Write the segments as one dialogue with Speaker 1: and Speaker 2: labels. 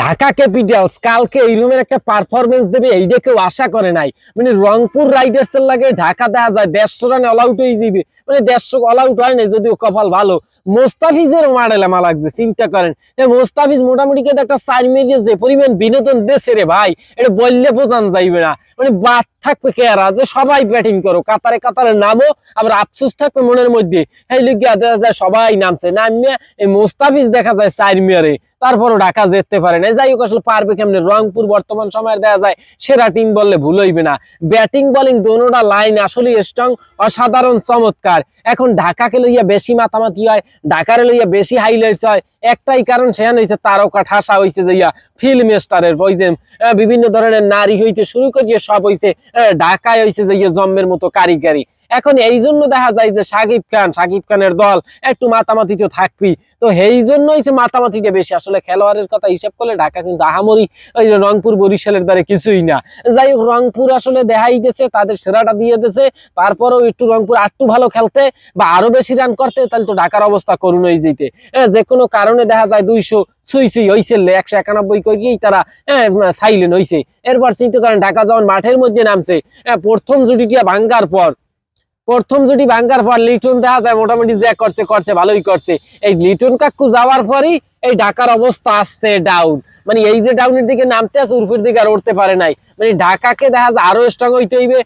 Speaker 1: Dhaka Capitals, কালকে এই রুমের একটা পারফরমেন্স দেবে, এইটা কেউ আশা করে নাই। মানে রংপুর রাইডার্স এর লাগে ঢাকা দেখা যায়, দেড়শো রানে অল আউট হয়ে যাবে। মানে দেড়শো অল আউট হয় না যদিও কপাল ভালো। মোস্তাফিজের মাডেলামা লাগছে চিন্তা করেন। মোস্তাফিজ মোটামুটি কিন্তু একটা সাইড মেরিয়ে যে পরিমাণ বিনোদন দেশে রে ভাই, এটা বললে বোঝান যাইবে না। মানে বাদ থাকবে কেরা যে সবাই ব্যাটিং করো, কাতারে কাতারে নামো, আবার আফসোস থাকবে মনের মধ্যে। এই লিগিয়া দেখা যায় সবাই নামছে। নামিয়ে এই মোস্তাফিজ দেখা যায় সাইড মেয়ারে তারপরও ঢাকা যেতে পারে না। যাই হোক, আসলে পারবে কেমনে? রংপুর বর্তমান সময়ের দেখা যায়, সেরা টিম বললে ভুল হইবে না। ব্যাটিং বোলিং দোনোটা লাইন আসলে স্ট্রং অসাধারণ, চমৎকার। এখন ঢাকাকে লইয়া বেশি মাতামাতি হয়, ঢাকারে লইয়া বেশি হাইলাইটস হয়, একটাই কারণ সেখানে হয়েছে তারকা ঠাসা হয়েছে যাইয়া ফিল্ম স্টারের যে বিভিন্ন ধরনের নারী হইতে শুরু করিয়ে সব হইছে ঢাকায় হইছে যাইয়া জন্মের মতো কারিগরি। এখন এই জন্য দেখা যায় যে সাকিব খান, সাকিব খানের দল একটু মাতামাতি তো থাকবি তো এই জন্য হইছে মাতামাতিটা বেশি। আসলে খেলোয়াড়ের কথা হিসাব করলে ঢাকা কিন্তু আহামরি ওই যে রংপুর বরিশালের দ্বারা কিছুই না। যাই হোক, রংপুর আসলে দেখাই দিয়েছে, তাদের সেরাটা দিয়ে দিয়েছে। তারপরেও একটু রংপুর আটটু ভালো খেলতে বা আরও বেশি রান করতে, তাহলে তো ঢাকার অবস্থা করুন হয়ে যেতে যে কোনো কারণে দেখা যায় দুইশো ছুই ছুই হয়েছে একশো একানব্বই করিয়েই তারা সাইলেন হয়েছে এরপর চিন্তা করেন, ঢাকা যখন মাঠের মধ্যে নামছে প্রথম জুটিটা ভাঙ্গার পর প্রথম জুটি ভাঙ্গার পর লিটন দেখা যায়, মোটামুটি যা করছে করছে, ভালোই করছে। এই লিটন কাকু যাওয়ার পরই এই ঢাকার অবস্থা আসতে ডাউন মানে এই যে ডাউনের দিকে নামতে আছে উর্ফের দিকে আর উঠতে পারে নাই। মানে ঢাকাকে দেখা যায়, আরও স্ট্রং হইতে হইবে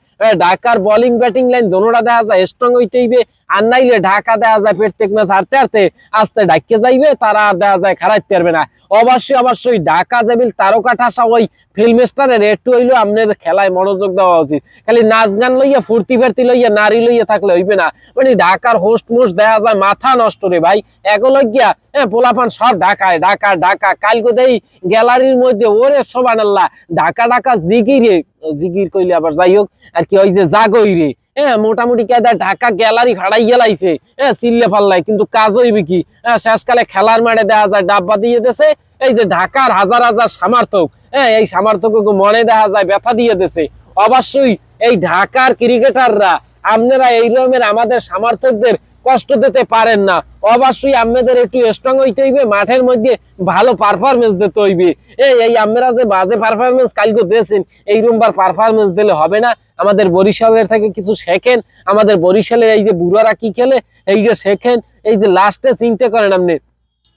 Speaker 1: ঢাকার বোলিং ব্যাটিং লাইন দোনোটা দেখা যায় স্ট্রং হইতে হইবে। আর নাইলে ঢাকা দেখা যায় প্রত্যেক ম্যাচ হারতে হারতে আস্তে ডাইকে যাইবে, তারা আর দেখা যায় খারাপ পারবে না। অবশ্যই অবশ্যই ঢাকা জাবিল তারকা ঠাসা ওই ফিল্ম স্টারের একটু হইলেও আপনার খেলায় মনোযোগ দেওয়া উচিত। খালি নাচ গান লইয়া, ফুর্তি ফার্তি লইয়া, নারী লইয়া থাকলে হইবে না। মানে ঢাকার হোস্ট মোস্ট দেখা যায়, মাথা নষ্ট রে ভাই। এগুলো গিয়া হ্যাঁ পোলাপান সব ঢাকায়, ঢাকা ঢাকা। কালকে দেই গ্যালারির মধ্যে, ওরে সোবান আল্লাহ ঢাকা ঢাকা জিগিরে জিগির কইলে আবার যাই হোক আর কি ওই যে জাগই রে। হ্যাঁ মোটামুটি কেদা ঢাকা গ্যালারি ফাড়াই গেলাইছে। হ্যাঁ চিল্লে ফাল্লাই কিন্তু কাজ হইবে কি? হ্যাঁ শেষকালে খেলার মাঠে দেখা যায়, ডাব্বা দিয়ে দেছে এই যে ঢাকার হাজার হাজার সমর্থক হ্যাঁ এই সমর্থক মনে দেখা যায়, ব্যথা দিয়ে দেছে অবশ্যই এই ঢাকার ক্রিকেটাররা, আপনারা এই রকমের আমাদের সমর্থকদের কষ্ট দিতে পারেন না। অবশ্যই আমাদের একটু স্ট্রং হইতে হইবে, মাঠের মধ্যে ভালো পারফরমেন্স দিতে হইবে। এই এই আম্মেরা যে বাজে পারফরমেন্স কালকে দিয়েছেন, এই রুমবার পারফরমেন্স দিলে হবে না। আমাদের বরিশালের থেকে কিছু শেখেন। আমাদের বরিশালের এই যে বুড়ারা কি খেলে, এই যে শেখেন। এই যে লাস্টে চিনতে করেন আপনি।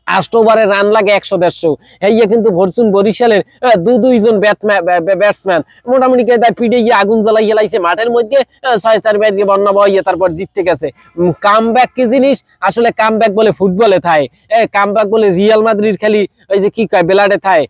Speaker 1: আষ্ট ওভারে রান লাগে একশো দেড়শো। এই কিন্তু ভরসুন বরিশালের দু দুইজন ব্যাটসম্যান মোটামুটি তার পিঠে গিয়ে আগুন জ্বালাই গেলাইছে মাঠের মধ্যে ছয় চার ব্যাট দিয়ে বন্যা বইয়ে তারপর জিততে গেছে। কাম ব্যাক কি জিনিস? আসলে কাম ব্যাক বলে ফুটবলে থায়। কাম ব্যাক বলে রিয়াল মাদ্রিদ খেলি, ওই যে কি কয় বেলাডে থায়।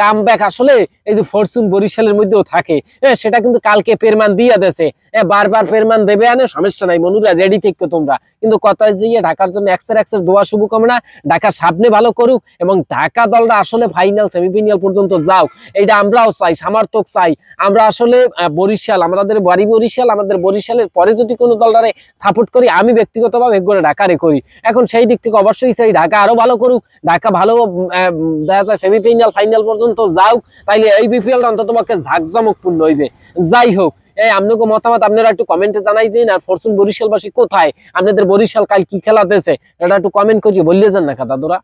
Speaker 1: কাম ব্যাক আসলে এই যে ফরচুন বরিশালের মধ্যেও থাকে। সেটা কিন্তু কালকে পেরমান দিয়ে দেছে। বারবার পেরমান দেবে আনে, সমস্যা নাই। মনুরা রেডি থেকে তোমরা। কিন্তু কথা ইয়ে ঢাকার জন্য এক্সের এক্সের দোয়া, শুভকামনা। ঢাকা সামনে ভালো করুক এবং ঢাকা দলটা আসলে ফাইনাল সেমিফাইনাল পর্যন্ত যাও। এইটা আমরাও চাই, সমর্থক চাই। আমরা আসলে বরিশাল, আমাদের বাড়ি বরিশাল, আমাদের বরিশালের পরে যদি কোনো দলটারে সাপোর্ট করি, আমি ব্যক্তিগতভাবে করে ঢাকারে করি। এখন সেই দিক থেকে অবশ্যই চাই, ঢাকা আরও ভালো করুক, ঢাকা ভালো দেখা যায় সেমিফাইনাল ফাইনাল পর্যন্ত যাও। তাইলে এই বিপিএলটা অন্তত পক্ষে ঝাঁকজমকপূর্ণ হইবে। যাই হোক এই, আপনাকে মতামত আপনারা একটু কমেন্টে জানাই দিন। আর ফরচুন বরিশালবাসী কোথায়? আপনাদের বরিশাল কাল কি খেলাতেছে? এটা একটু কমেন্ট করিয়ে বললে যান না দাদুরা।